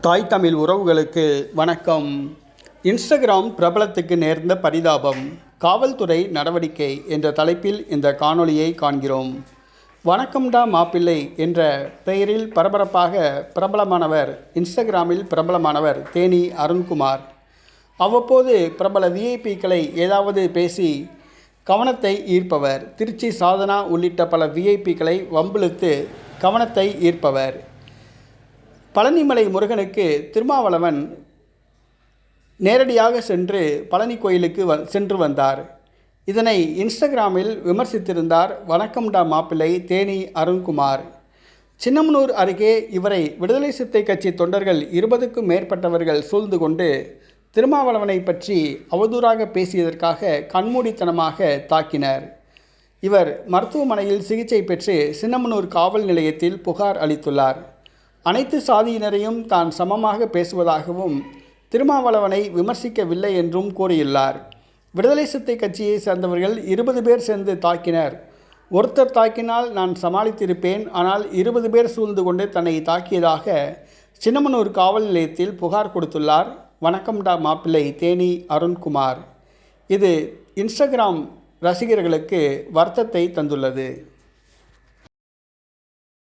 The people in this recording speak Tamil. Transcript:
தாய் தமிழ் உறவுகளுக்கு வணக்கம். இன்ஸ்டாகிராம் பிரபலத்துக்கு நேர்ந்த பரிதாபம் காவல்துறை நடவடிக்கை என்ற தலைப்பில் இந்த காணொளியை காண்கிறோம். வணக்கம்டா மாப்பிள்ளை என்ற பெயரில் பரபரப்பாக பிரபலமானவர் இன்ஸ்டாகிராமில் பிரபலமானவர் தேனி அருண்குமார். அவ்வப்போது பிரபல விஐபிக்களை ஏதாவது பேசி கவனத்தை ஈர்ப்பவர். திருச்சி சாதனா உள்ளிட்ட பல விஐபிக்களை வம்பிழுத்து கவனத்தை ஈர்ப்பவர். பழனிமலை முருகனுக்கு திருமாவளவன் நேரடியாக சென்று பழனி கோயிலுக்கு வ சென்று வந்தார். இதனை இன்ஸ்டாகிராமில் விமர்சித்திருந்தார் வணக்கம்டா மாப்பிள்ளை தேனி அருண்குமார். சின்னமனூர் அருகே இவரை விடுதலை சித்தை கட்சி தொண்டர்கள் இருபதுக்கும் மேற்பட்டவர்கள் சூழ்ந்து கொண்டு திருமாவளவனை பற்றி அவதூறாக பேசியதற்காக கண்மூடித்தனமாக தாக்கினர். இவர் மருத்துவமனையில் சிகிச்சை பெற்று சின்னமனூர் காவல் நிலையத்தில் புகார் அளித்துள்ளார். அனைத்து சாதியினரையும் தான் சமமாக பேசுவதாகவும் திருமாவளவனை விமர்சிக்கவில்லை என்றும் கூறியுள்ளார். விடுதலை சித்தை கட்சியை சேர்ந்தவர்கள் இருபது பேர் சேர்ந்து தாக்கினர். ஒருத்தர் தாக்கினால் நான் சமாளித்திருப்பேன். ஆனால் இருபது பேர் சூழ்ந்து கொண்டு தன்னை தாக்கியதாக சின்னமனூர் காவல் நிலையத்தில் புகார் கொடுத்துள்ளார். வணக்கம்டா மாப்பிள்ளை தேனி அருண்குமார். இது இன்ஸ்டாகிராம் ரசிகர்களுக்கு வருத்தத்தை தந்துள்ளது.